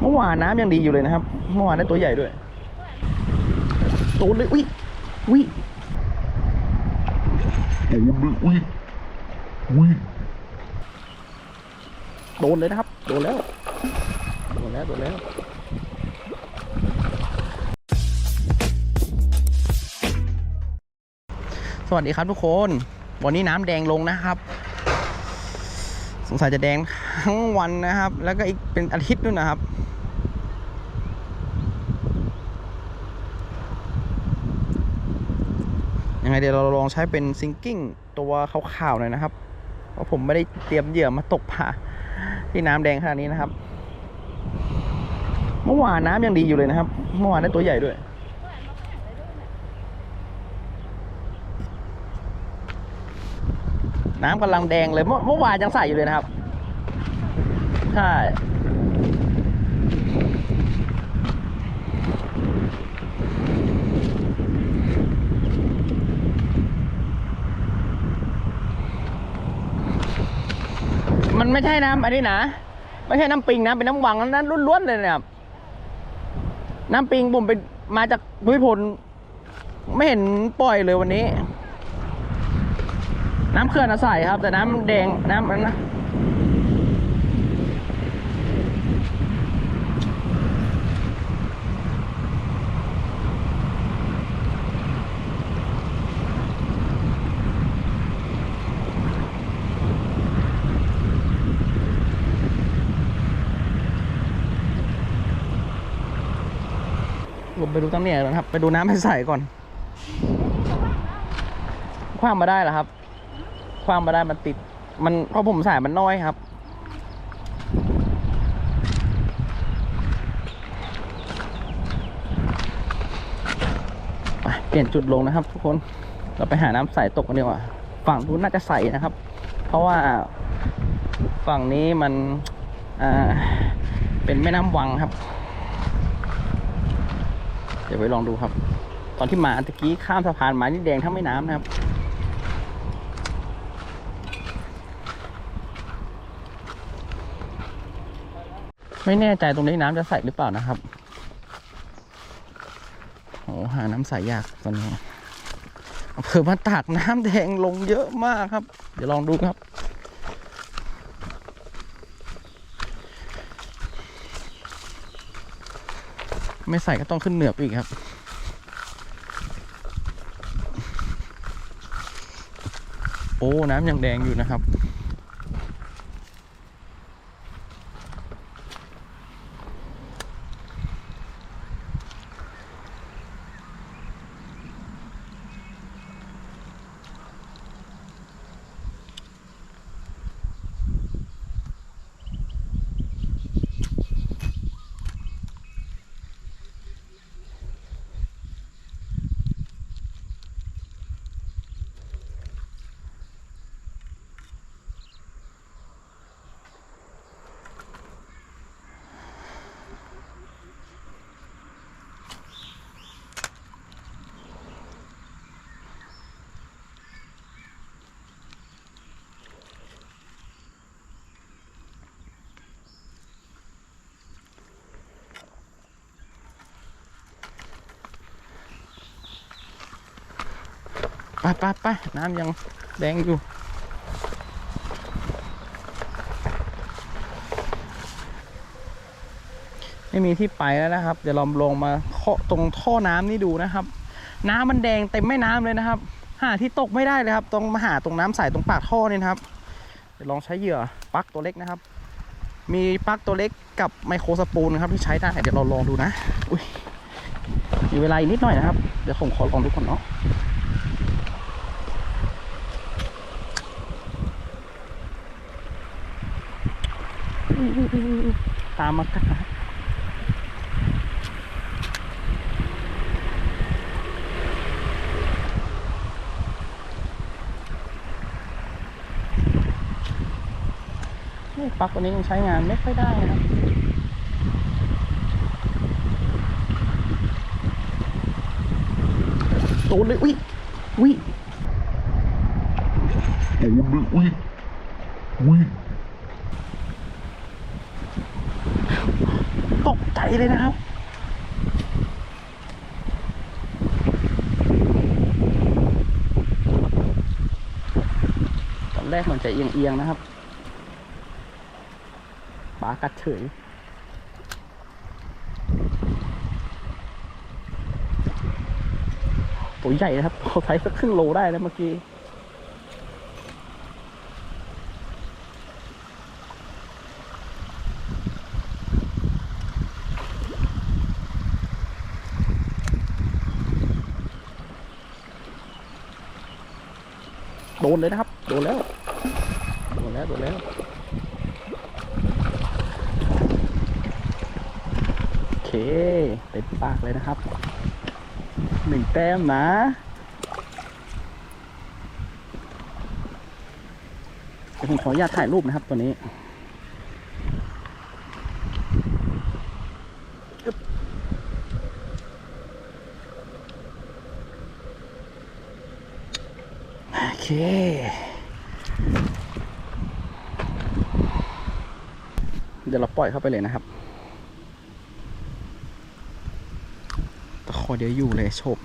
เมื่อวานน้ำยังดีอยู่เลยนะครับ เมื่อวานได้ตัวใหญ่ด้วยโตเลยอุ้ยอุ้ยโอ้ยอุ้ยอุ้ยโดนเลยนะครับ โดนแล้ว โดนแล้ว โดนแล้วสวัสดีครับทุกคน วันนี้น้ำแดงลงนะครับ สงสัยจะแดงทั้งวันนะครับ แล้วก็อีกเป็นอาทิตย์ด้วยนะครับ ยังไงเดี๋ยวเราลองใช้เป็นซิงกิ้งตัวขาวๆหน่อยนะครับ เพราะผมไม่ได้เตรียมเหยื่อมาตกปลาที่น้ำแดงขนาดนี้นะครับ เมื่อวานน้ำยังดีอยู่เลยนะครับ เมื่อวานได้ตัวใหญ่ด้วยน้ำกำลังแดงเลยเมื่อเมื่อวานยังใสอยู่เลยนะครับ ใช่ ไม่ใช่น้ำอันนี้นะ ไม่ใช่น้ำปิงนะ เป็นน้ำวังนั้นล้วนๆเลยนะครับ น้ำปิงผมเป็นมาจากพุทธิพล ไม่เห็นปล่อยเลยวันนี้ น้ำเขื่อนอะใสครับ แต่น้ำแดงน้ำนั้นนะ ไปดูตั้งเนี่ยก่อนครับ ไปดูน้ำให้ใสก่อน คว้างมาได้เหรอครับ คว้างมาได้มันติด มันเพราะผมสายมันน้อยครับไปเปลี่ยนจุดลงนะครับ ทุกคน เราไปหาน้ำใสตกกันดีกว่า ฝั่งนู้นน่าจะใสนะครับ เพราะว่าฝั่งนี้มันเป็นแม่น้ำวังครับ ดี๋ยวไปลองดูครับ ตอนที่มาตะกี้ข้ามสะพานมานี่แดงทั้งแม่น้ำนะครับไม่แน่ใจตรงนี้น้ำจะใสหรือเปล่านะครับ โอ้หาน้ำใสยากตอนนี้อำเภอบ้านตากน้ำแดงลงเยอะมากครับ เดี๋ยวลองดูครับ ไม่ใส่ก็ต้องขึ้นเหนือไปอีกครับ โอ้ น้ำยังแดงอยู่นะครับ ไปไปไปน้ำยังแดงอยู่ ไม่มีที่ไปแล้วนะครับ เดี๋ยวเราลงมาเคาะตรงท่อน้ำนี่ดูนะครับ น้ำมันแดงเต็มแม่น้ำเลยนะครับ หาที่ตกไม่ได้เลยครับต้องมาหาตรงน้ำใสตรงปากท่อนี่นะครับ เดี๋ยวลองใช้เหยื่อปลั๊กตัวเล็กนะครับ มีปลั๊กตัวเล็กกับไมโครสปูลนครับที่ใช้ได้ เดี๋ยวเราลองดูนะ อุ้ยมีเวลาอีกนิดหน่อยนะครับ เดี๋ยวผมขอลองดูก่อนเนาะ ตามมากัดนะปลั๊กตัวนี้ยังใช้งานไม่ค่อยได้นะครับโดนเลยอุ้ยอุ้ยโอ้ยอุ้ยอุ้ย ตกใจ เลยนะครับตอนแรกเหมือนจะเอียงๆนะครับปลากัดเฉยตัวใหญ่นะครับเขาใช้สักครึ่งโลได้แล้วเมื่อกี้ โดนเลยนะครับ โดนแล้ว โดนแล้ว โดนแล้ว โอเค เต็มปากเลยนะครับ หนึ่งแต้มนะเดี๋ยวผมขออนุญาตถ่ายรูปนะครับตัวนี้อึ๊บโอเค เดี๋ยวเราป ล่อยเข้าไปเลยนะครับตะขอเดี๋ยวอยู่เลยโชบ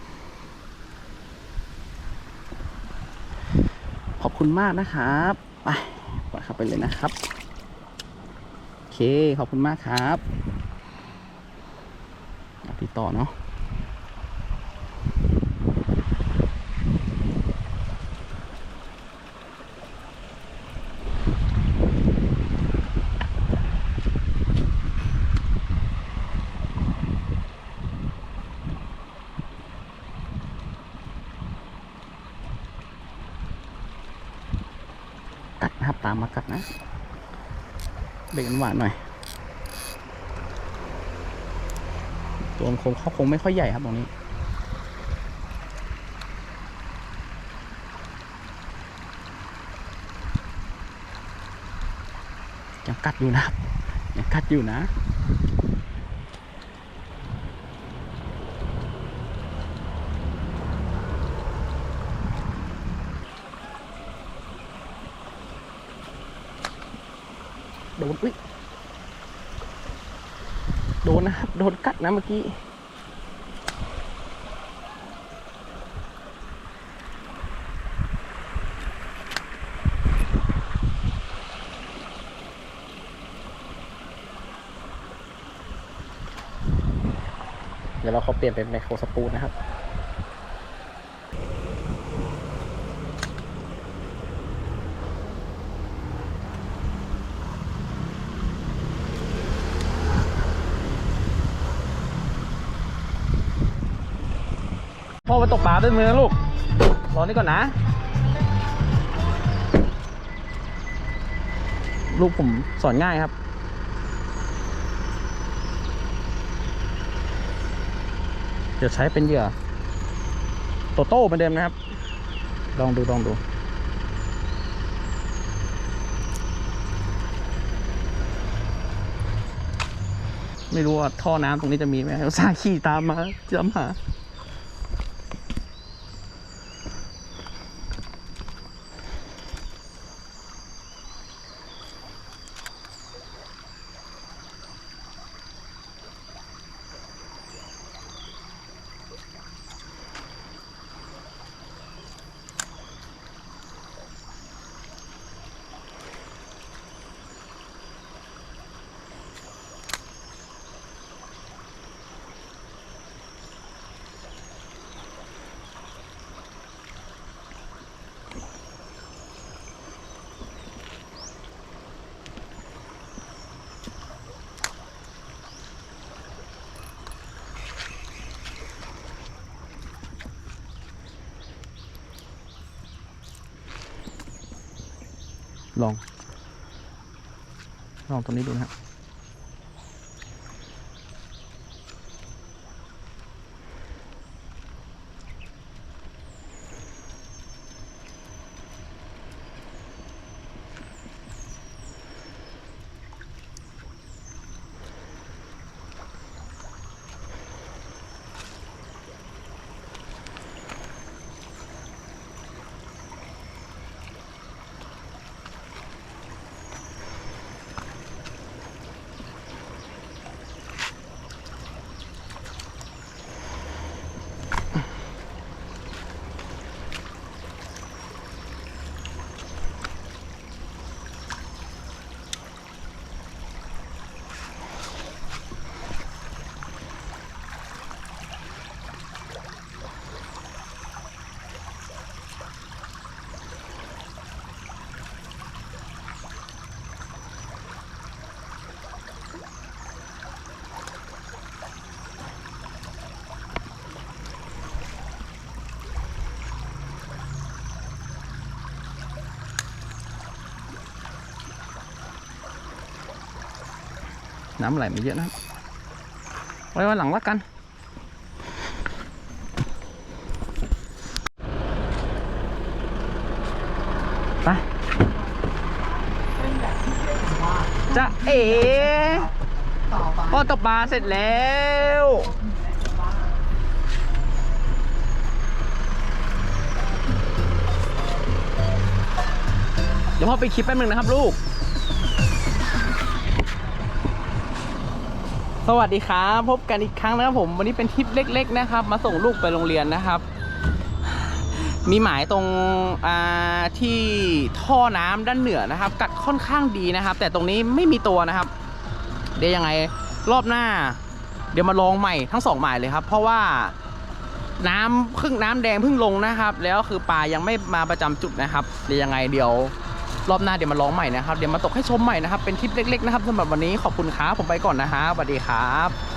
ขอบคุณมากนะครับไปปล่อยเข้าไปเลยนะครับโอเคขอบคุณมากครับติดต่อเนาะ กัดนะครับ ตามมากัดนะเบรกหวานหน่อย ตัวมันคงเขาคงไม่ค่อยใหญ่ครับตรงนี้ยังกัดอยู่นะครับยังกัดอยู่นะ โดนอุ้ยโดนนะครับ โดนกัดนะเมื่อกี้เดี๋ยวเราเขาเปลี่ยนเป็นไมโครสปูนนะครับ ตกปลาด้วยมือนะลูก รอนี่ก่อนนะ ลูกผมสอนง่ายครับ เดี๋ยวใช้เป็นเหยื่อโตโต้เหมือนเดิมนะครับ ลองดูลองดูไม่รู้ว่าท่อน้ำตรงนี้จะมีไหมอุตส่าห์ขี่ตามมาจำหา ลอง ลองตรงนี้ดูนะครับ น้ำไหลมาเยอะนะไว้วันหลังละกัน ไปจะเอ๋พ่อตกปลาเสร็จแล้วเดี๋ยวพ่อไปคลิปแป๊บนึงนะครับลูก สวัสดีครับพบกันอีกครั้งนะครับผมวันนี้เป็นทริปเล็ก ๆ นะครับ มาส่งลูกไปโรงเรียนนะครับ มีหมายตรงที่ท่อน้ำด้านเหนือนะครับ กัดค่อนข้างดีนะครับ แต่ตรงนี้ไม่มีตัวนะครับ เดี๋ยวยังไงรอบหน้า เดี๋ยวมาลองใหม่ทั้งสองหมายเลยครับ เพราะว่าน้ำเพิ่งน้ำแดงเพิ่งลงนะครับ แล้วคือปลายังไม่มาประจำจุดนะครับ เดี๋ยวยังไงเดี๋ยว รอบหน้าเดี๋ยวมาร้องใหม่นะครับ เดี๋ยวมาตกให้ชมใหม่นะครับ เป็นทริปเล็กๆนะครับสำหรับวันนี้ขอบคุณครับผมไปก่อนนะฮะสวัสดีครับ